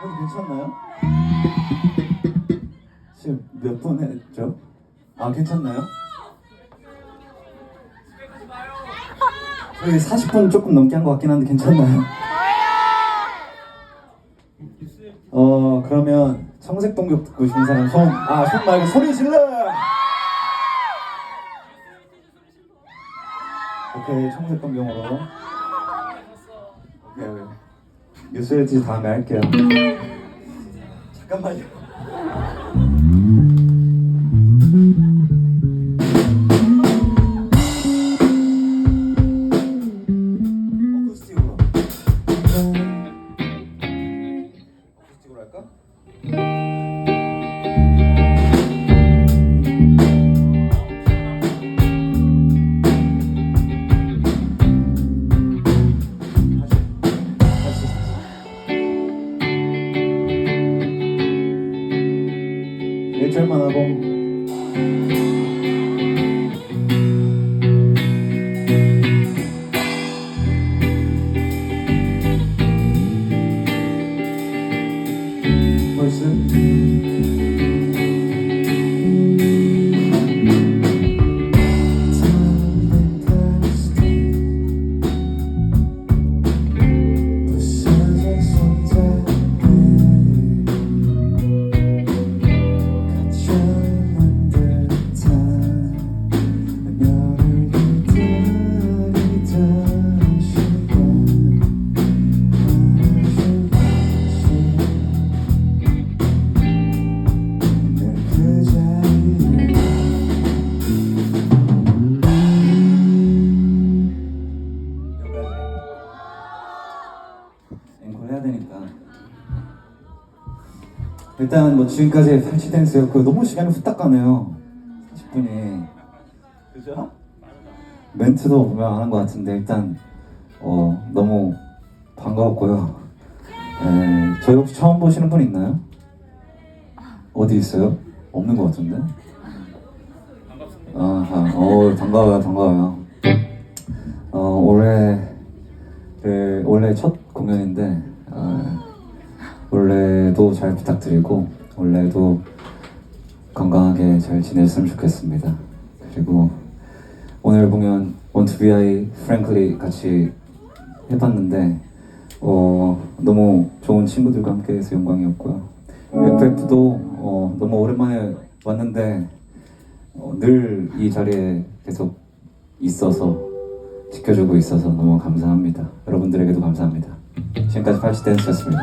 형 괜찮나요? 지금 몇분 했죠? 아 괜찮나요? 저희 40분 조금 넘게 한 것 같긴 한데 괜찮나요? 어 그러면 청색동역 듣고 싶은 사람 손, 아 손 말고 소리 질러! 오케이 청색동경으로 뉴스레지 다음에 할게요. 잠깐만요. 어쿠스틱으로 다 일단 뭐 지금까지 팔찌 댄스였고 너무 시간이 후딱 가네요 40분이 그죠? 멘트도 보면 하는 것 같은데 일단 어 너무 반가웠고요 에, 저희 혹시 처음 보시는 분 있나요? 어디 있어요? 없는 것 같은데 아하, 어 반가워요 반가워요 어 올해 그 원래 첫 공연인데 어, 올해도 잘 부탁드리고 올해도 건강하게 잘 지냈으면 좋겠습니다. 그리고 오늘 공연 원투비아이 프랭클리 같이 해봤는데 어, 너무 좋은 친구들과 함께해서 영광이었고요. FF도 어, 너무 오랜만에 왔는데 어, 늘 이 자리에 계속 있어서 지켜주고 있어서 너무 감사합니다. 여러분들에게도 감사합니다. 지금까지 팔찌 댄스였습니다.